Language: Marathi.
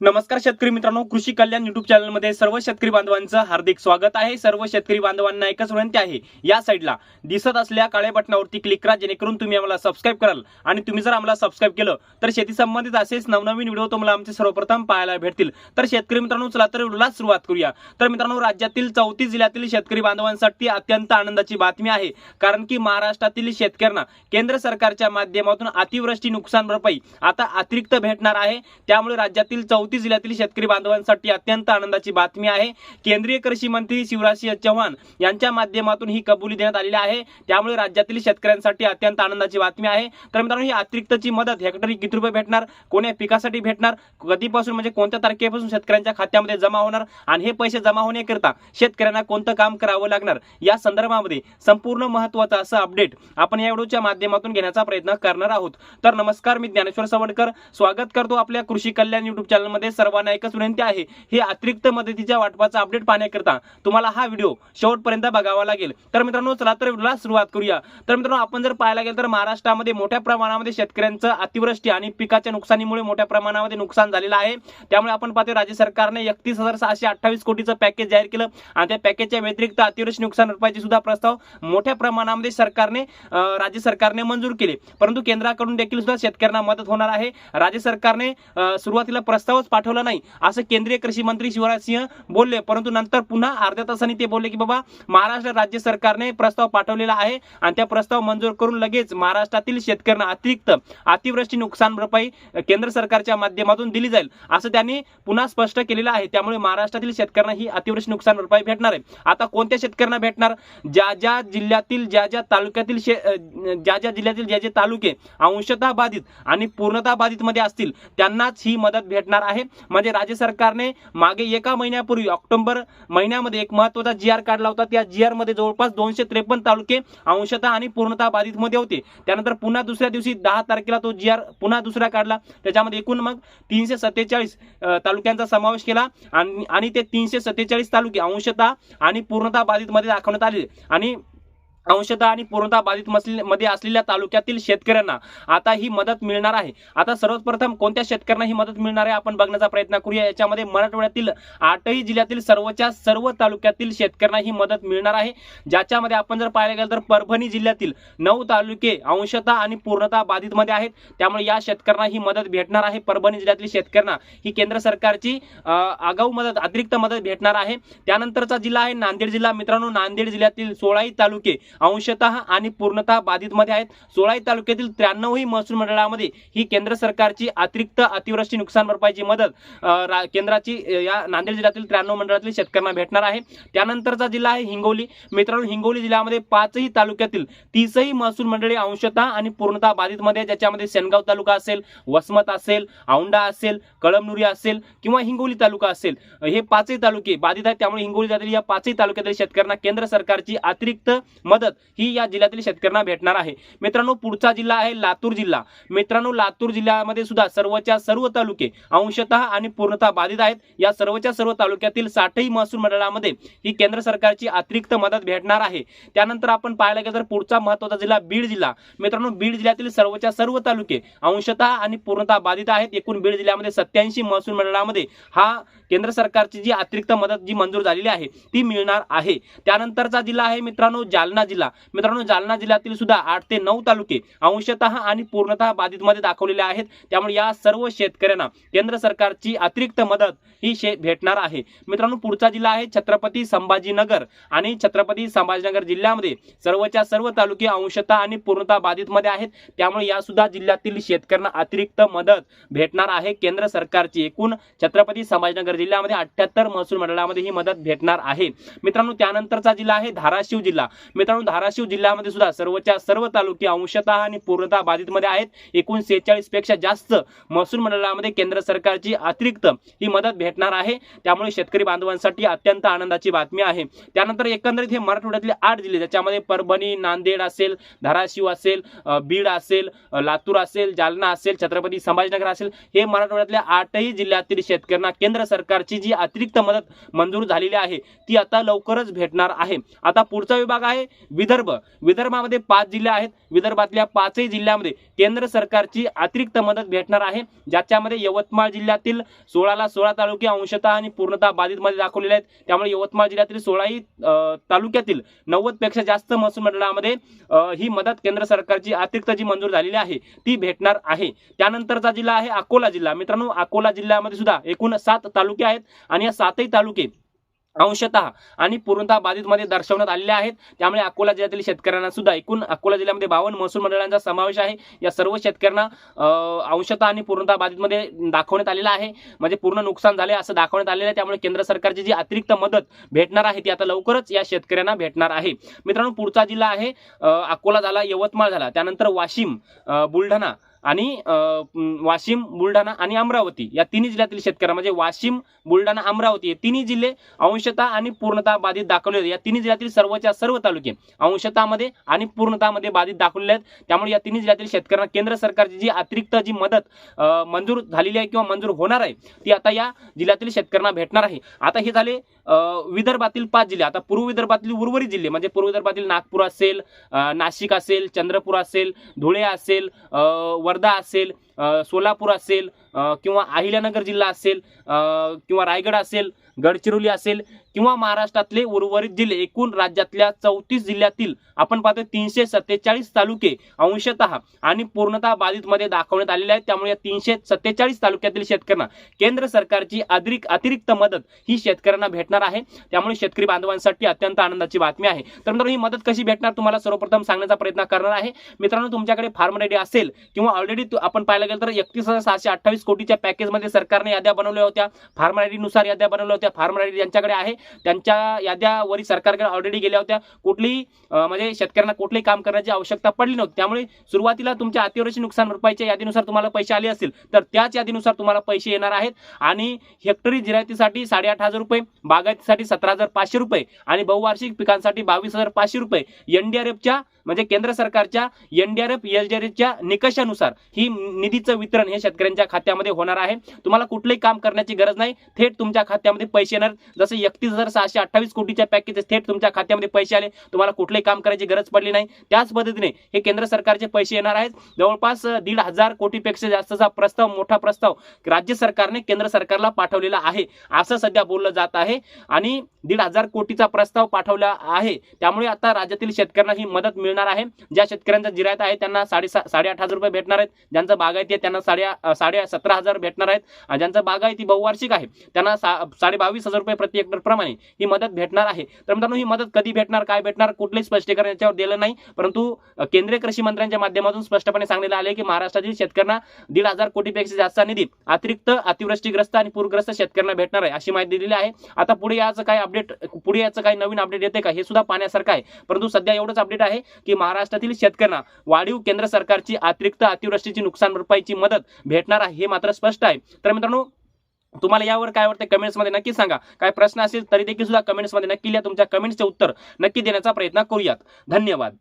नमस्कार शेतकरी मित्रांनो कृषी कल्याण युट्यूब चॅनलमध्ये सर्व शेतकरी बांधवांचं हार्दिक स्वागत आहे. सर्व शेतकरी बांधवांना एकच विनंती आहे या साईडला दिसत असल्या काळ्या बटनावरती क्लिक करा जेणेकरून तुम्ही आम्हाला सबस्क्राईब कराल. आणि तुम्ही जर आम्हाला सबस्क्राईब केलं तर शेती संबंधित असेच नवनवीन व्हिडिओ तुम्हाला आमचे सर्वप्रथम पाहायला भेटतील. तर शेतकरी मित्रांनो चला तर व्हिडिओला सुरुवात करूया. तर मित्रांनो राज्यातील चौतीस जिल्ह्यातील शेतकरी बांधवांसाठी अत्यंत आनंदाची बातमी आहे. कारण की महाराष्ट्रातील शेतकऱ्यांना केंद्र सरकारच्या माध्यमातून अतिवृष्टी नुकसान भरपाई आता अतिरिक्त भेटणार आहे. त्यामुळे राज्यातील चौतीस जिल्ह्यातील शेतकरी बांधवांसाठी अत्यंत आनंदाची बातमी आहे. केंद्रीय कृषी मंत्री शिवराज सिंह चौहान यांच्या माध्यमातून ही कबुली देण्यात आलेली आहे. त्यामुळे राज्यातील शेतकऱ्यांसाठी अत्यंत आनंदाची बातमी आहे. तर मित्रांनो ही अतिरिक्तची मदत हेक्टरी किती रुपये भेटणार? कोण्या पिकासाठी भेटणार? कधीपासून म्हणजे कोणत्या तारखेपासून शेतकऱ्यांच्या खात्यामध्ये जमा होणार? आणि हे पैसे जमा होण्याकरिता शेतकऱ्यांना कोणतं काम करावं लागणार? या संदर्भामध्ये संपूर्ण महत्वाचं असं अपडेट आपण या व्हिडिओच्या माध्यमातून घेण्याचा प्रयत्न करणार आहोत. तर नमस्कार मी ज्ञानेश्वर सवडकर. स्वागत करतो आपल्या कृषी कल्याण युट्यूब चॅनलमध्ये सर्व सर्वांना एकच विनंती आहे. हे अतिरिक्त मदतीच्या वाटपाचा अपडेट पाहण्याकरता तुम्हाला हा व्हिडिओ शेवटपर्यंत बघावा लागेल. तर मित्रांनो चला तर व्हिडिओला सुरुवात करूया. तर मित्रांनो आपण जर पाहायला गेलं तर महाराष्ट्रामध्ये मोठ्या प्रमाणामध्ये शेतकऱ्यांचं अतिवृष्टी आणि पिकाच्या नुकसानीमुळे मोठ्या प्रमाणामध्ये नुकसान झालेलं आहे. त्यामुळे आपण पाहतो राज्य सरकारने एकतीस हजार सहाशे अठ्ठावीस कोटीचं पॅकेज जाहीर केलं आणि त्या पॅकेजच्या व्यतिरिक्त अतिवृष्टी नुकसान भरपाईचे सुद्धा प्रस्ताव मोठ्या प्रमाणामध्ये सरकारने राज्य सरकारने मंजूर केले. परंतु केंद्राकडून देखील सुद्धा शेतकऱ्यांना मदत होणार आहे. राज्य सरकारने सुरुवातीला प्रस्तावच पाठवला नाही. असं केंद्रीय कृषी मंत्री शिवराज सिंह बोलले. परंतु नंतर पुन्हा अर्ध्या तासाने ते बोलले की बाबा महाराष्ट्र राज्य सरकारने प्रस्ताव पाठवलेला आहे आणि त्या प्रस्ताव मंजूर करून लगेच महाराष्ट्रातील शेतकऱ्यांना अतिरिक्त अतिवृष्टी नुकसान भरपाई केंद्र सरकारच्या माध्यमातून दिली जाईल. असं त्यांनी पुन्हा स्पष्ट केलेलं आहे. त्यामुळे महाराष्ट्रातील शेतकऱ्यांना ही अतिवृष्टी नुकसान भरपाई भेटणार आहे. आता कोणत्या शेतकऱ्यांना भेटणार? ज्या ज्या जिल्ह्यातील ज्या ज्या तालुक्यातील शे ज्या ज्या जिल्ह्यातील ज्या जे तालुके अंशतः बाधित आणि पूर्णतः बाधित मध्ये असतील त्यांनाच ही मदत भेटणार आहे. म्हणजे राज्य सरकारने मागे एका महिन्यापूर्वी ऑक्टोबर महिन्यामध्ये एक महत्त्वाचा जी आर काढला होता. त्या जी आरमध्ये जवळपास दोनशे त्रेपन्न तालुके अंशतः आणि पूर्णतः बाधित मध्ये होते. त्यानंतर पुन्हा दुसऱ्या दिवशी दहा तारखेला तो जी आर पुन्हा दुसरा काढला. त्याच्यामध्ये एकूण मग तीनशे सत्तेचाळीस तालुक्यांचा समावेश केला. आणि आणि ते तीनशे सत्तेचाळीस तालुके अंशतः आणि पूर्णतः बाधित मध्ये दाखवण्यात आले. आणि अंशतः आणि पूर्णतः बाधित मसले- मध्ये असलेल्या तालुक्यातील शेतकऱ्यांना आता ही मदत मिळणार आहे. आता सर्वप्रथम कोणत्या शेतकऱ्यांना ही मदत मिळणार आहे? आपण बघण्याचा प्रयत्न करूया. याच्यामध्ये मराठवाड्यातील आठही जिल्ह्यातील सर्वच्या सर्व तालुक्यातील शेतकऱ्यांना ही मदत मिळणार आहे. ज्याच्यामध्ये आपण जर पाहायला गेलं तर परभणी जिल्ह्यातील नऊ तालुके अंशतः आणि पूर्णतः बाधित मध्ये आहेत. त्यामुळे या शेतकऱ्यांना ही मदत भेटणार आहे. परभणी जिल्ह्यातील शेतकऱ्यांना ही केंद्र सरकारची आगाऊ मदत अतिरिक्त मदत भेटणार आहे. त्यानंतरचा जिल्हा आहे नांदेड जिल्हा. मित्रांनो नांदेड जिल्ह्यातील सोळाही तालुके अंशतः आणि पूर्णतः बाधितमध्ये आहेत. सोळाही तालुक्यातील त्र्याण्णवही महसूल मंडळामध्ये ही केंद्र सरकारची अतिरिक्त अतिवृष्टी नुकसान भरपाईची मदत केंद्राची या नांदेड जिल्ह्यातील त्र्याण्णव मंडळातील शेतकऱ्यांना भेटणार आहे. त्यानंतरचा जिल्हा आहे हिंगोली. मित्रांनो हिंगोली जिल्ह्यामध्ये पाचही तालुक्यातील तीसही महसूल मंडळी अंशतः आणि पूर्णतः बाधित मध्ये ज्याच्यामध्ये सेनगाव तालुका असेल वसमत असेल औंढा असेल कळमनुरी असेल किंवा हिंगोली तालुका असेल हे पाचही तालुके बाधित आहेत. त्यामुळे हिंगोली जिल्ह्यातील या पाचही तालुक्यातील शेतकऱ्यांना केंद्र सरकारची अतिरिक्त मदत ही या जिल्ह्यातील शेतकऱ्यांना भेटणार आहे. मित्रांनो पुढचा जिल्हा आहे लातूर जिल्हा. मित्रांनो लातूर जिल्ह्यामध्ये सुद्धा सर्वच्या सर्व तालुके अंशतः आणि पूर्णतः बाधित आहेत. या सर्वच्या सर्व तालुक्यातील साठही महसूल मंडळामध्ये ही केंद्र सरकारची अतिरिक्त मदत भेटणार आहे. त्यानंतर आपण पाहायला गेलं तर पुढचा महत्त्वाचा जिल्हा बीड जिल्हा. मित्रांनो बीड जिल्ह्यातील सर्वच्या सर्व तालुके अंशतः आणि पूर्णतः बाधित आहेत. एकूण बीड जिल्ह्यामध्ये सत्याऐंशी महसूल मंडळामध्ये हा केंद्र सरकारची जी अतिरिक्त मदत जी मंजूर झालेली आहे ती मिळणार आहे. त्यानंतरचा जिल्हा आहे मित्रांनो जालना जिल्हा. मित्रांनो जालना जिल्ह्यातील सुद्धा आठ ते नऊ तालुके अंशतः आणि पूर्णतः बाधितमध्ये दाखवलेले आहेत. त्यामुळे या सर्व शेतकऱ्यांना केंद्र सरकारची अतिरिक्त मदत ही शे भेटणार आहे. मित्रांनो पुढचा जिल्हा आहे छत्रपती संभाजीनगर आणि छत्रपती संभाजीनगर जिल्ह्यामध्ये सर्वच्या सर्व तालुके अंशतः आणि पूर्णतः बाधित मध्ये आहेत. त्यामुळे या सुद्धा जिल्ह्यातील शेतकऱ्यांना अतिरिक्त मदत भेटणार आहे. केंद्र सरकारची एकूण छत्रपती संभाजीनगर जिल्ह्यामध्ये अठ्याहत्तर महसूल मंडळामध्ये ही मदत भेटणार आहे. मित्रांनो त्यानंतरचा जिल्हा आहे धाराशिव जिल्हा. मित्रांनो धाराशिव जिल्ह्यामध्ये सुद्धा सर्वच्या सर्व तालुके अंशतः आणि पूर्णतः बाधितमध्ये आहेत. एकूण सेहेचाळीसपेक्षा जास्त महसूल मंडळामध्ये केंद्र सरकारची अतिरिक्त ही मदत भेटणार आहे. त्यामुळे शेतकरी बांधवांसाठी अत्यंत आनंदाची बातमी आहे. त्यानंतर एकंदरीत हे मराठवाड्यातले आठ जिल्हे ज्याच्यामध्ये परभणी नांदेड असेल धाराशिव असेल बीड असेल लातूर असेल जालना असेल छत्रपती संभाजीनगर असेल हे मराठवाड्यातल्या आठही जिल्ह्यातील शेतकऱ्यांना केंद्र सरकारची जी अतिरिक्त मदत मंजूर झालेली आहे ती आता लवकरच भेटणार आहे. आता पुढचा विभाग आहे विदर्भ. विदर्भामध्ये पाच जिल्हे आहेत. विदर्भातल्या पाचही जिल्ह्यामध्ये केंद्र सरकारची अतिरिक्त मदत भेटणार आहे. ज्याच्यामध्ये यवतमाळ जिल्ह्यातील सोळाला सोळा तालुके अंशतः आणि पूर्णतः बाधित मध्ये दाखवलेले आहेत. त्यामुळे यवतमाळ जिल्ह्यातील सोळाही तालुक्यातील नव्वदपेक्षा जास्त महसूल मंडळामध्ये ही मदत केंद्र सरकारची अतिरिक्त जी मंजूर झालेली आहे ती भेटणार आहे. त्यानंतरचा जिल्हा आहे अकोला जिल्हा. मित्रांनो अकोला जिल्ह्यामध्ये सुद्धा एकूण सात तालुके आहेत आणि या सातही तालुके अंशतः आणि पूर्णतः बाधितमध्ये दर्शवण्यात आलेले आहेत. त्यामुळे अकोला जिल्ह्यातील शेतकऱ्यांना सुद्धा एकूण अकोला जिल्ह्यामध्ये बावन्न महसूल मंडळांचा समावेश आहे. या सर्व शेतकऱ्यांना अंशतः आणि पूर्णतः बाधितमध्ये दाखवण्यात आलेला आहे. म्हणजे पूर्ण नुकसान झाले असं दाखवण्यात आलेलं आहे. त्यामुळे केंद्र सरकारची जी अतिरिक्त मदत भेटणार आहे ती आता लवकरच या शेतकऱ्यांना भेटणार आहे. मित्रांनो पुढचा जिल्हा आहे अकोला झाला यवतमाळ झाला. त्यानंतर वाशिम बुलढाणा आणि वाशिम बुलढाणा आणि अमरावती या तिन्ही जिल्ह्यातील शेतकऱ्या म्हणजे वाशिम बुलढाणा अमरावती हे तिन्ही जिल्हे अंशता आणि पूर्णता बाधित दाखवले आहेत. या तिन्ही जिल्ह्यातील सर्वच्या सर्व तालुके अंशतामध्ये आणि पूर्णतामध्ये बाधित दाखवलेले आहेत. त्यामुळे या तिन्ही जिल्ह्यातील शेतकऱ्यांना केंद्र सरकारची जी अतिरिक्त जी मदत मंजूर झालेली आहे किंवा मंजूर होणार आहे ती आता या जिल्ह्यातील शेतकऱ्यांना भेटणार आहे. आता हे झाले विदर्भातील पाच जिल्हे. आता पूर्व विदर्भातील उर्वरित जिल्हे म्हणजे पूर्व विदर्भातील नागपूर असेल नाशिक असेल चंद्रपूर असेल धुळे असेल अं, वर्धा असेल सोलापूर असेल किंवा अहिल्यानगर जिल्हा असेल किंवा रायगड असेल गडचिरोली असेल किंवा महाराष्ट्रातले उर्वरित जिल्हे एकूण राज्यातल्या चौतीस जिल्ह्यातील आपण पाहतो तीनशे सत्तेचाळीस तालुके अंशतः आणि पूर्णतः बाधितमध्ये दाखवण्यात आलेले आहेत. त्यामुळे या तीनशे सत्तेचाळीस तालुक्यातील शेतकऱ्यांना केंद्र सरकारची अधिक अतिरिक्त मदत ही शेतकऱ्यांना भेटणार आहे. त्यामुळे शेतकरी बांधवांसाठी अत्यंत आनंदाची बातमी आहे. तर मित्रांनो ही मदत कशी भेटणार तुम्हाला सर्वप्रथम सांगण्याचा प्रयत्न करणार आहे. मित्रांनो तुमच्याकडे फार्म रेडी असेल किंवा ऑलरेडी आपण पाहायला गेलं तर एकतीस हजार सहाशे अठ्ठावीस कोटीच्या पॅकेजमध्ये सरकारने याद्या बनवल्या होत्या. फार्मनुसार याद्या बनवल्या होत्या. फार्मर आय ज्यांच्याकडे आहे त्यांच्या याद्यावरी सरकारकडे ऑलरेडी गेल्या होत्या. कुठलीही म्हणजे शेतकऱ्यांना कुठलेही काम करण्याची आवश्यकता पडली नव्हती. त्यामुळे सुरुवातीला तुमच्या अतिवृष्टी नुकसान भरपाईच्या यादीनुसार तुम्हाला पैसे आले असतील तर त्याच यादीनुसार तुम्हाला पैसे येणार आहेत. आणि हेक्टरी जिरायतीसाठी साडेआठ हजार रुपये बागायतीसाठी सतरा हजार पाचशे रुपये आणि बहुवार्षिक पिकांसाठी बावीस हजार पाचशे रुपये. एनडीआरएफच्या म्हणजे केंद्र सरकारच्या एनडीआरएफ एसडीआरएफच्या निकषानुसार ही निधीचं वितरण हे शेतकऱ्यांच्या खात्यामध्ये होणार आहे. तुम्हाला कुठलंही काम करण्याची गरज नाही. थेट तुमच्या खात्यामध्ये पैसे येणार. जसे एकतीस हजार सहाशे अठ्ठावीस कोटीच्या पॅकेज थेट तुमच्या खात्यामध्ये पैसे आले. तुम्हाला कुठलंही काम करायची गरज पडली नाही. त्याच पद्धतीने हे केंद्र सरकारचे पैसे येणार आहेत. जवळपास दीड हजार कोटीपेक्षा जास्तचा प्रस्ताव मोठा प्रस्ताव राज्य सरकारने केंद्र सरकारला पाठवलेला आहे. असं सध्या बोललं जात आहे. आणि दीड हजार कोटीचा प्रस्ताव पाठवला आहे. त्यामुळे आता राज्यातील शेतकऱ्यांना ही मदत मिळणार आहे. ज्या शेतकऱ्यांचा जिरायत आहे त्यांना साडे साडेआठ हजार रुपये भेटणार आहेत. ज्यांचं बागायती आहे त्यांना साडे साडे सतरा हजार भेटणार आहेत. ज्यांचा बागायती बहुवार्षिक आहे. त्यांना साडे बावीस हजार रुपये प्रति हेक्टर प्रमाणे ही मदत भेटणार आहे. तर मित्रांनो ही मदत कधी भेटणार काय भेटणार कुठलंही स्पष्टीकरण याच्यावर दिलं नाही. परंतु केंद्रीय कृषी मंत्र्यांच्या माध्यमातून स्पष्टपणे सांगण्यात आले की महाराष्ट्रातील शेतकऱ्यांना दीड हजार कोटीपेक्षा जास्त निधी अतिरिक्त अतिवृष्टीग्रस्त आणि पूरग्रस्त शेतकऱ्यांना भेटणार आहे अशी माहिती दिलेली आहे. आता पुढे याचं काय अपडेट पुढे याचं काही नवीन अपडेट येते का हे सुद्धा पाहण्यासारखं आहे. परंतु सध्या एवढंच अपडेट आहे की महाराष्ट्रातील शेतकऱ्यांना वाढीव केंद्र सरकारची अतिरिक्त अतिवृष्टीची नुकसान भरपाईची मदत भेटणार आहे हे मात्र स्पष्ट आहे. तर मित्रांनो तुम्हाला यावर काय वाटतं कमेंट्समध्ये नक्की सांगा. काय प्रश्न असेल तरी देखील सुद्धा कमेंट्समध्ये नक्की लिहा. तुमच्या कमेंट्सचे उत्तर नक्की देण्याचा प्रयत्न करूयात. धन्यवाद.